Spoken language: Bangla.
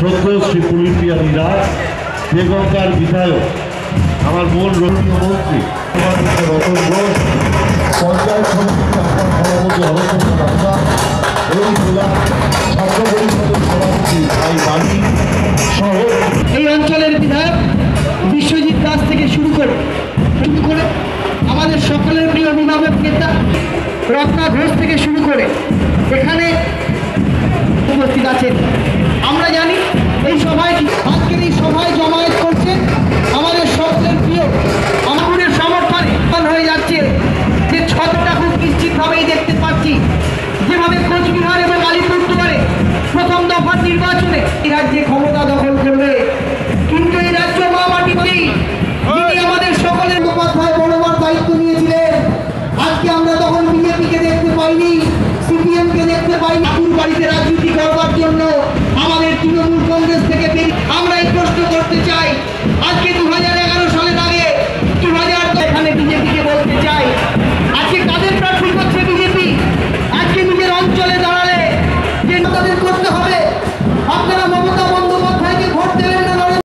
সদ্য শ্রী পুলিপিয়ানি রায় বেগমকার বিধায়ক, আমার মূল রক্ষীয় মন্ত্রী রতন ঘোষ, পঞ্চায়েত এই এই অঞ্চলের বিধায়ক বিশ্বজিৎ দাস থেকে শুরু করে শুরু করে আমাদের সকলের প্রিয় অভিভাবক নেতা রত্না ঘোষ থেকে শুরু করে, এখানে উপস্থিত আছেন যেভাবে কোচবিহার এবং আলিপুরদুয়ারে প্রথম দফার নির্বাচনে এই রাজ্যে ক্ষমতা দখল করবে। কিন্তু এই রাজ্য মা মাটিতেই আমাদের সকলের উপাধ্যায় বড়বার দায়িত্ব নিয়েছিলেন। আজকে আমরা তখন বিজেপিকে দেখতে পাইনি সিপিএম কে দেখতে পাইনি। বাড়িতে রাজনীতি করবার জন্য আমাদের তৃণমূল